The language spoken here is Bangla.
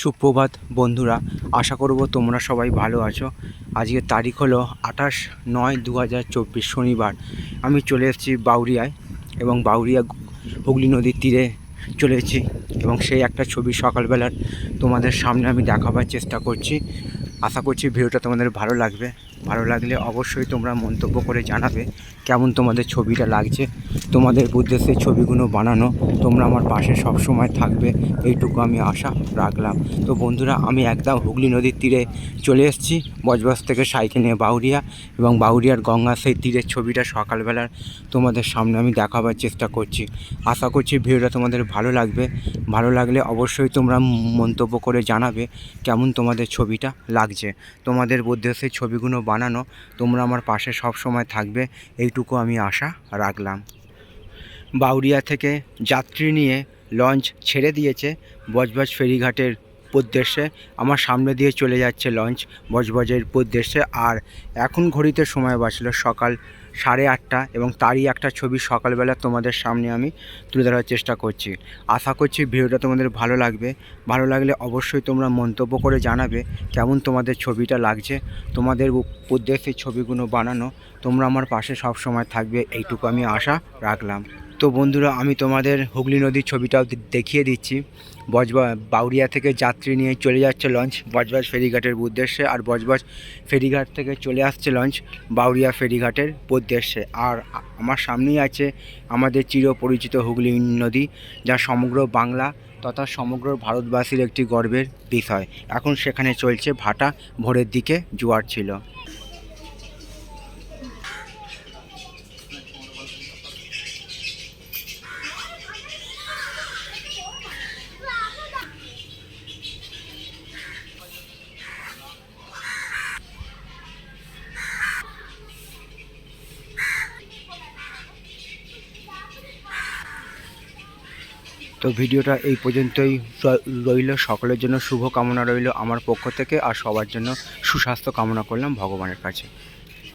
সুপ্রভাত, বন্ধুরা। আশা করব তোমরা সবাই ভালো আছো। আজকের তারিখ হলো আঠাশ নয় দু শনিবার। আমি চলে এসেছি বাউরিয়ায় এবং বাউরিয়া হুগলি নদীর তীরে চলে এসেছি এবং সেই একটা ছবি সকালবেলার তোমাদের সামনে আমি দেখাবার চেষ্টা করছি। আশা করছি ভিডিওটা তোমাদের ভালো লাগবে। ভালো লাগলে অবশ্যই তোমরা মন্তব্য করে জানাবে কেমন তোমাদের ছবিটা লাগছে। তোমাদের উদ্দেশ্যে ছবিগুলো বানানো, তোমরা আমার পাশে সব সময় থাকবে, এইটুকু আমি আশা রাখলাম। তো বন্ধুরা, আমি একদম হুগলি নদীর তীরে চলে এসেছি, বজবজ থেকে সাইকেল নিয়ে বাউরিয়া এবং বাউরিয়ার গঙ্গা সেই তীরের ছবিটা সকালবেলার তোমাদের সামনে আমি দেখাবার চেষ্টা করছি। আশা করছি ভিডিওটা তোমাদের ভালো লাগবে। ভালো লাগলে অবশ্যই তোমরা মন্তব্য করে জানাবে কেমন তোমাদের ছবিটা লাগছে। তোমাদের উদ্দেশ্যে ছবিগুলো বানানো, তোমরা আমার পাশে সব সময় থাকবে, এইটুকু আমি আশা রাখলাম। বাউরিয়া থেকে যাত্রী নিয়ে লঞ্চ ছেড়ে দিয়েছে বজবজ ফেরিঘাটের উদ্দেশ্যে আমার সামনে দিয়ে চলে যাচ্ছে লঞ্চ, বজবজের উদ্দেশ্যে। আর এখন ঘড়িতে সময় বাঁচলো সকাল সাড়ে আটটা এবং তারই একটা ছবি সকালবেলা তোমাদের সামনে আমি তুলে ধরার চেষ্টা করছি। আশা করছি ভিডিওটা তোমাদের ভালো লাগবে। ভালো লাগলে অবশ্যই তোমরা মন্তব্য করে জানাবে কেমন তোমাদের ছবিটা লাগছে, তোমাদের উদ্দেশ্যে ছবিগুলো বানানো। তোমরা আমার পাশে সব সময় থাকবে, এইটুকু আমি আশা রাখলাম। তো বন্ধুরা, আমি তোমাদের হুগলি নদীর ছবিটাও দেখিয়ে দিচ্ছি। বজবা, বাউরিয়া থেকে যাত্রী নিয়ে চলে যাচ্ছে লঞ্চ। বজবাজ ফেরিঘাটের উদ্দেশ্যে আর বজবাজ ফেরিঘাট থেকে চলে আসছে লঞ্চ বাউরিয়া ফেরিঘাটের উদ্দেশ্যে। আর আমার সামনেই আছে আমাদের চিরপরিচিত হুগলি নদী, যা সমগ্র বাংলা তথা সমগ্র ভারতবাসীর একটি গর্বের বিষয়। এখন সেখানে চলছে ভাটা, ভোরের দিকে জোয়ার ছিল। তো ভিডিওটা এই পর্যন্তই। রইল। সকলের জন্য শুভ কামনা রইল আমার পক্ষ থেকে আর সবার জন্য সুস্বাস্থ্য কামনা করলাম ভগবানের কাছে।